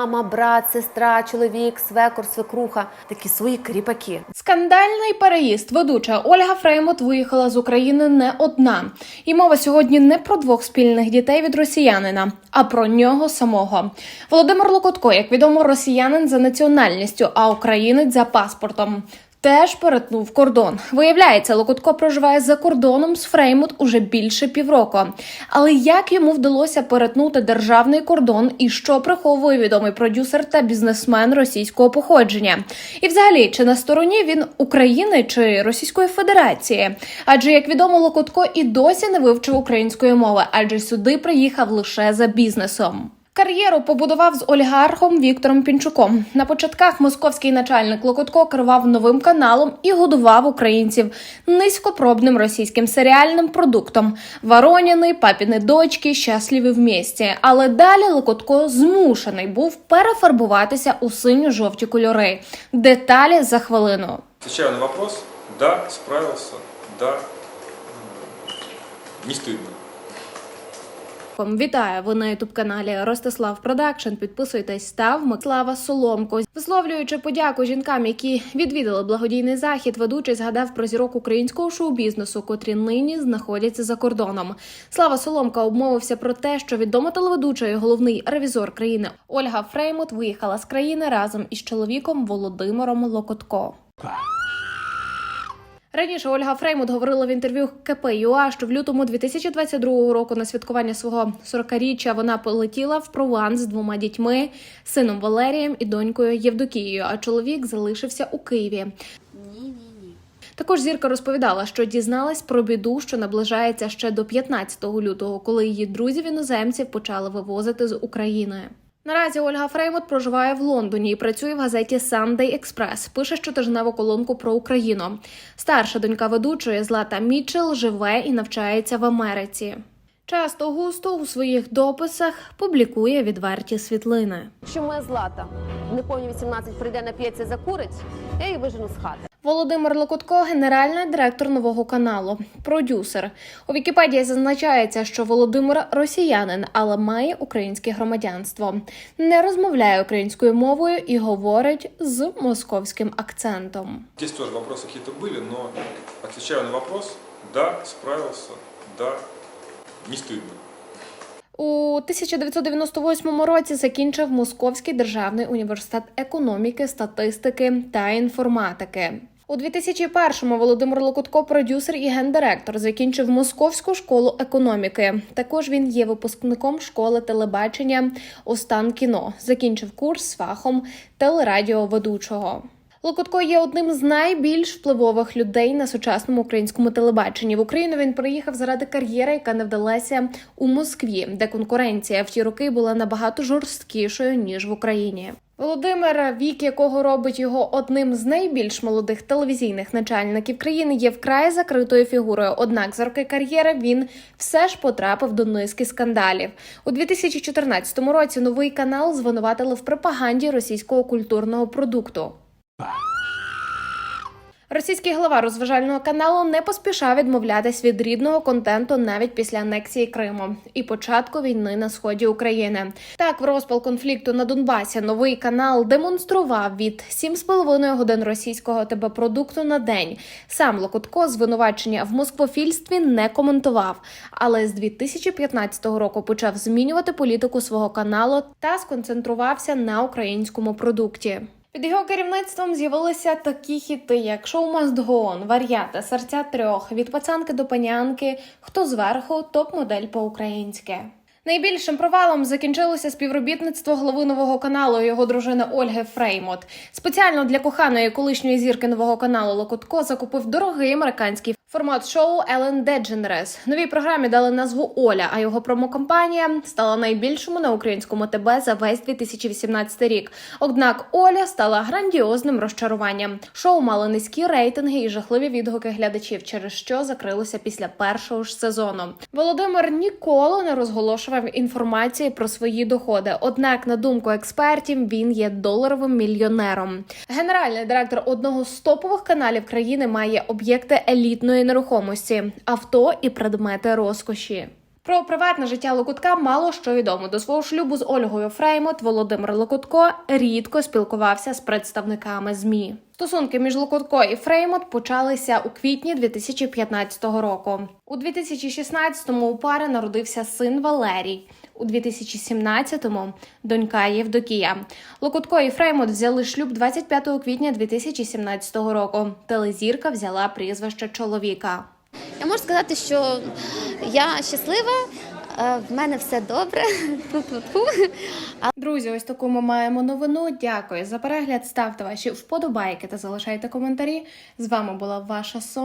мама, брат, сестра, чоловік, свекор, свекруха, такі свої кріпаки. Скандальний переїзд. Ведуча Ольга Фреймут виїхала з України не одна. І мова сьогодні не про двох спільних дітей від росіянина, а про нього самого. Володимир Локотко, як відомо, росіянин за національністю, а українець за паспортом. Теж перетнув кордон. Виявляється, Локотко проживає за кордоном з Фреймут уже більше півроку. Але як йому вдалося перетнути державний кордон і що приховує відомий продюсер та бізнесмен російського походження? І взагалі, чи на стороні він України чи Російської Федерації? Адже як відомо, Локотко і досі не вивчив української мови, адже сюди приїхав лише за бізнесом. Кар'єру побудував з олігархом Віктором Пінчуком. На початках московський начальник Локотко керував новим каналом і годував українців низькопробним російським серіальним продуктом Вороніни, папіни дочки, щасливі в місті. Але далі Локотко змушений був перефарбуватися у синьо-жовті кольори. Деталі за хвилину. На вопрос. Да, справился. Да, не стыдно. Вітаю! Ви на ютуб каналі Ростислав Продакшн. Підписуйтесь, став Слава Соломко. Висловлюючи подяку жінкам, які відвідали благодійний захід, ведучий згадав про зірок українського шоу-бізнесу, котрі нині знаходяться за кордоном. Слава Соломка обмовився про те, що відома телеведуча і головний ревізор країни Ольга Фреймут виїхала з країни разом із чоловіком Володимиром Локотко. Раніше Ольга Фреймут говорила в інтерв'ю КП.ЮА, що в лютому 2022 року на святкування свого 40-річчя вона полетіла в Прованс з двома дітьми, сином Валерієм і донькою Євдокією. А чоловік залишився у Києві. Також зірка розповідала, що дізналась про біду, що наближається ще до 15 лютого, коли її друзів іноземців почали вивозити з України. Наразі Ольга Фреймут проживає в Лондоні і працює в газеті Sunday Express. Пише щотижневу колонку про Україну. Старша донька ведучої Злата Мітчел живе і навчається в Америці. Часто густо у своїх дописах публікує відверті світлини. Якщо моя злата не повні 18 прийде нап'ється закурить, я її вижену з хати. Володимир Локотко, генеральний директор нового каналу, продюсер. У Вікіпедії зазначається, що Володимир росіянин, але має українське громадянство, не розмовляє українською мовою і говорить з московським акцентом. Здесь тоже вопросы какие-то были, но отвечаю на вопрос. Да, справился. Да, не стыдно. У 1998 році закінчив Московський державний університет економіки, статистики та інформатики. У 2001-му Володимир Локотко, продюсер і гендиректор, закінчив Московську школу економіки. Також він є випускником школи телебачення Остан кіно. Закінчив курс з фахом телерадіоведучого. Локотко є одним з найбільш впливових людей на сучасному українському телебаченні. В Україну він приїхав заради кар'єри, яка не вдалася у Москві, де конкуренція в ті роки була набагато жорсткішою ніж в Україні. Володимир, вік якого робить його одним з найбільш молодих телевізійних начальників країни, є вкрай закритою фігурою. Однак за роки кар'єри він все ж потрапив до низки скандалів. У 2014 році новий канал звинуватили в пропаганді російського культурного продукту. Російський глава розважального каналу не поспішав відмовлятись від рідного контенту навіть після анексії Криму і початку війни на сході України. Так, в розпал конфлікту на Донбасі новий канал демонстрував від 7,5 годин російського ТБ продукту на день. Сам Локотко звинувачення в москвофільстві не коментував, але з 2015 року почав змінювати політику свого каналу та сконцентрувався на українському продукті. Під його керівництвом з'явилися такі хіти, як «Шоу Must Go On», «Вар'яти», «Серця трьох», «Від пацанки до панянки», «Хто зверху», «Топ-модель по-українськи». Найбільшим провалом закінчилося співробітництво голови нового каналу і його дружини Ольги Фреймот. Спеціально для коханої колишньої зірки нового каналу Локотко закупив дорогий американський формат шоу Ellen DeGeneres. Новій програмі дали назву Оля, а його промокомпанія стала найбільшому на українському ТБ за весь 2018 рік. Однак Оля стала грандіозним розчаруванням. Шоу мало низькі рейтинги і жахливі відгуки глядачів, через що закрилося після першого ж сезону. Володимир ніколи не розголошував інформації про свої доходи. Однак, на думку експертів, він є доларовим мільйонером. Генеральний директор одного з топових каналів країни має об'єкти елітної нерухомості, авто і предмети розкоші. Про приватне життя Локутка мало що відомо. До свого шлюбу з Ольгою Фреймот Володимир Локутко рідко спілкувався з представниками ЗМІ. Стосунки між Локутко і Фреймот почалися у квітні 2015 року. У 2016-му у пари народився син Валерій. У 2017-му – донька Євдокія. Локутко і Фреймот взяли шлюб 25 квітня 2017 року. Телезірка взяла прізвище чоловіка. Я можу сказати, що я щаслива, е, в мене все добре. Друзі, ось таку ми маємо новину. Дякую за перегляд. Ставте ваші вподобайки та залишайте коментарі. З вами була ваша Соня.